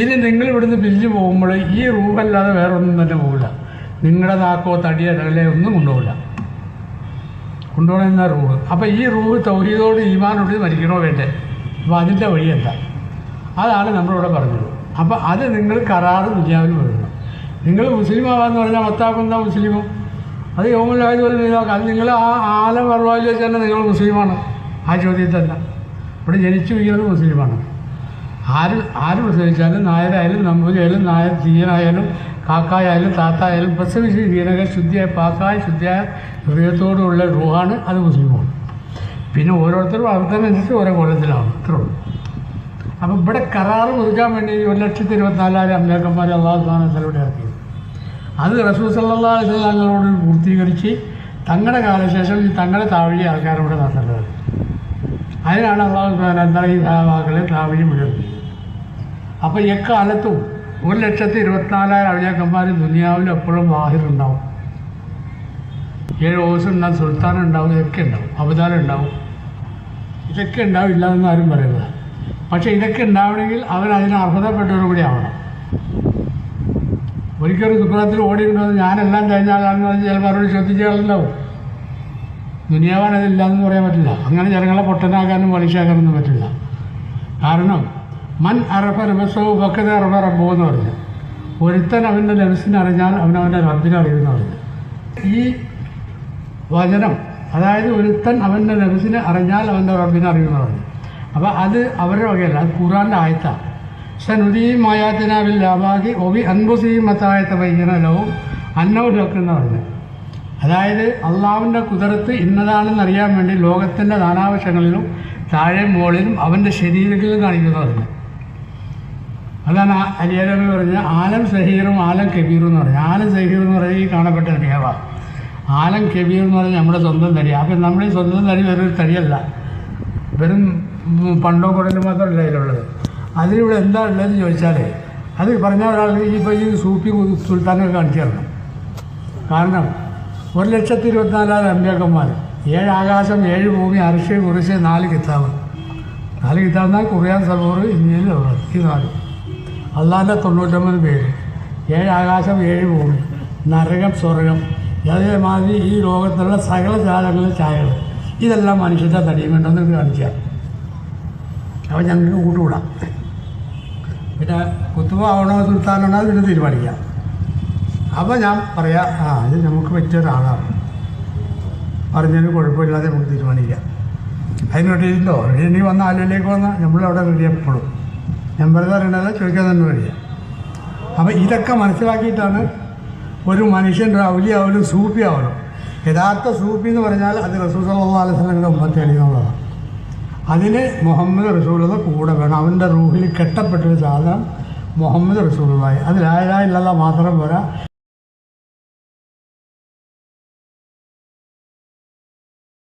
ഇനി നിങ്ങൾ ഇവിടുന്ന് പിരിഞ്ഞു പോകുമ്പോൾ ഈ റൂഹല്ലാതെ വേറെ ഒന്നും തന്നെ പോകില്ല നിങ്ങളുടെ നാക്കോ തടിയോ ഇടകളെ ഒന്നും കൊണ്ടുപോകില്ല കൊണ്ടുപോകണം എന്ന റൂഹ്. അപ്പോൾ ഈ റൂഹ് തൗഹീദോട് ഈമാനോട് മരിക്കണോ വേണ്ടേ? അപ്പോൾ അതിന്റെ വഴി എന്താ അതാണ് നമ്മളിവിടെ പറഞ്ഞത്. അപ്പോൾ അത് നിങ്ങൾ കരാറ് ദുനിയാവിൽ വരുന്നു നിങ്ങൾ മുസ്ലിം ആവാന്ന് പറഞ്ഞാൽ മത്താക്കുന്ന മുസ്ലിമും? അത് യോമുലായത് പോലെ നീതാക്കാം അത് നിങ്ങൾ ആ ആലം വർവായിൽ വെച്ച് തന്നെ നിങ്ങൾ മുസ്ലിമാണ്. ആ ചോദ്യത്തിൽ തന്നെ ഇവിടെ ജനിച്ചു വീഴുന്നത് മുസ്ലിമാണ്. ആര് ആര് പ്രസവിച്ചാലും നായരായാലും നമ്പൂരിയായാലും നായർ തീയനായാലും കാക്കായാലും താത്തായാലും പ്രസവിച്ച് ജീനകൾ ശുദ്ധിയായ പാക്കായ ശുദ്ധിയായ ഹൃദയത്തോടുള്ള റൂഹാണ് അത് മുസ്ലിമാണ് പിന്നെ ഓരോരുത്തരും അർത്ഥമനുസരിച്ച് ഓരോ കൊല്ലത്തിലാണ് അത്രേ ഉള്ളൂ. അപ്പം ഇവിടെ കരാറ് മുറിക്കാൻ വേണ്ടി ഒരു ലക്ഷത്തി ഇരുപത്തിനാലായിരം അമ്പേക്കന്മാരെ അള്ളാഹു സ്ഥാനത്തിലൂടെ ഇറക്കി. അത് റസൂൽ സല്ലാ പൂർത്തീകരിച്ച് തങ്ങളുടെ കാലശേഷം ഈ തങ്ങളെ താവഴി ആൾക്കാരോട് നടത്തേണ്ടത് അതിനാണ് അള്ളാഹു സുബ്ഹാനഹു എന്താ ഈ സഹാബാക്കളെ താവഴി മുഴുവൻ അപ്പോൾ എക്കാലത്തും ഒരു ലക്ഷത്തി ഇരുപത്തിനാലായിരം അവലിയാക്കന്മാർ ദുനിയാവിൽ എപ്പോഴും വാഹിറുണ്ടാവും ഏഴ് ഓസ് ഉണ്ടാവും സുൽത്താൻ ഉണ്ടാവും ഇതൊക്കെ ഉണ്ടാവും അവതാരം ഉണ്ടാവും. ഇതൊക്കെ ഉണ്ടാവും ഇല്ലാതെന്ന് ആരും പറയുന്നത് പക്ഷേ ഇതൊക്കെ ഉണ്ടാവണമെങ്കിൽ അവൻ അതിന് അർഹതപ്പെട്ടവരും കൂടി ആവണം. ഒരിക്കലും സുപ്രത്തിൽ ഓടിയിട്ടുണ്ടെന്ന് ഞാനെല്ലാം കഴിഞ്ഞാലാണെന്ന് പറഞ്ഞ് ചിലപ്പോൾ അവരോട് ശ്രദ്ധിച്ചാലുണ്ടാവും ദുനിയാവാൻ അതില്ലാന്ന് പറയാൻ പറ്റില്ല. അങ്ങനെ ജനങ്ങളെ പൊട്ടനാക്കാനും പലിശാക്കാനൊന്നും പറ്റില്ല. കാരണം മൻ അറഫ നബസോ ബക്കത അറഫ റബ്ബോ എന്ന് പറഞ്ഞു. ഒരുത്തൻ അവന്റെ നബസിനെ അറിഞ്ഞാൽ അവൻ അവന്റെ റബ്ബിനെ അറിയുമെന്ന് പറഞ്ഞു. ഈ വചനം അതായത് ഒരുത്തൻ അവന്റെ നബസിനെ അറിഞ്ഞാൽ അവന്റെ റബ്ബിനെ അറിയുമെന്ന് പറഞ്ഞു. അപ്പോൾ അത് അവരുടെ വകയല്ല അത് ഖുറാന്റെ ആയത്താണ്. സനുദീം മായാത്തിനാവിൽ ലാഭാഗി ഒബി അൻബുസീം മത്തായത്തെ വൈകനലവും അന്നവരൊക്കെ എന്ന് പറഞ്ഞു. അതായത് അള്ളാവിന്റെ കുതിരത്ത് ഇന്നതാണെന്ന് അറിയാൻ വേണ്ടി ലോകത്തിന്റെ നാനാവശങ്ങളിലും താഴെ മുകളിലും അവന്റെ ശരീരത്തിലും കാണിക്കുന്നു പറഞ്ഞു അതാണ് അലിയലമി പറഞ്ഞ ആലം സഹീറും ആലം കബീറും എന്ന് പറഞ്ഞു. ആലം സഹീർ എന്ന് പറഞ്ഞാൽ ഈ കാണപ്പെട്ട തടിയാവ ആലം കബീർ എന്ന് പറഞ്ഞാൽ നമ്മുടെ സ്വന്തം തടി അപ്പം നമ്മുടെ സ്വന്തം തടി വേറൊരു തടിയല്ല വെറും പണ്ടോ കുടലും മാത്രമല്ല അതിലുള്ളത്. അതിലിവിടെ എന്താ ഉള്ളതെന്ന് ചോദിച്ചാൽ അത് പറഞ്ഞ ഒരാൾ ഈ ഈ സൂപ്പി സുൽത്താനൊക്കെ കാണിച്ചു തരണം. കാരണം ഒരു ലക്ഷത്തി ഇരുപത്തിനാലായിരം അമ്പ്യാക്കന്മാർ ഏഴ് ആകാശം ഏഴ് ഭൂമി അരിശ് കുറിച്ച് നാല് കിതാബ്. നാല് കിതാബ് എന്നാൽ കുറിയാൻ സബൂർ ഇന്ത്യയിൽ ഈ നാല്. അള്ളാന്റെ തൊണ്ണൂറ്റൊമ്പത് പേര്. ഏഴ് ആകാശം ഏഴ് ഭൂമി. നരകം സ്വർഗം. അതേമാതിരി ഈ ലോകത്തുള്ള സകല ജാലങ്ങളിലെ ചായകൾ ഇതെല്ലാം മനുഷ്യന്റെ തടിയും വേണ്ടെന്ന് കാണിക്കാം അപ്പോൾ ഞങ്ങൾക്ക് കൂട്ടുകൂടാം. പിന്നെ കുത്തുബ ആവണോ സുൽത്താനാണോ അത് പിന്നെ തീരുമാനിക്കാം. അപ്പോൾ ഞാൻ പറയാം ആ ഇത് നമുക്ക് പറ്റിയ ഒരാളാണ്. പറഞ്ഞതിന് കുഴപ്പമില്ലാതെ നമുക്ക് തീരുമാനിക്കാം. അതിന് റെഡിയുണ്ടോ ഇനി വന്ന ആലിലേക്ക് വന്നാൽ നമ്മളവിടെ റെഡി എപ്പോഴും ഞാൻ വെറുതെ അറിയണത് ചോദിക്കാൻ തന്നെ വരിക അപ്പം ഇതൊക്കെ മനസ്സിലാക്കിയിട്ടാണ് ഒരു മനുഷ്യൻ റൗലിയാവലും ആവലും സൂപ്പി ആവലും യഥാർത്ഥ സൂപ്പി എന്ന് പറഞ്ഞാൽ അത് റസൂൽ സല്ലല്ലാഹു അലൈഹി ഉമ്മത്തെ അടിയെന്നുള്ളതാണ് അതിന് മുഹമ്മദ് റസൂലുള്ള കൂടെ വേണം. അവന്റെ റൂഹിൽ കെട്ടപ്പെട്ടൊരു സാധനം മുഹമ്മദ് റസൂലുള്ളായി അതിലായ ലായില്ല മാത്രം പോരാ.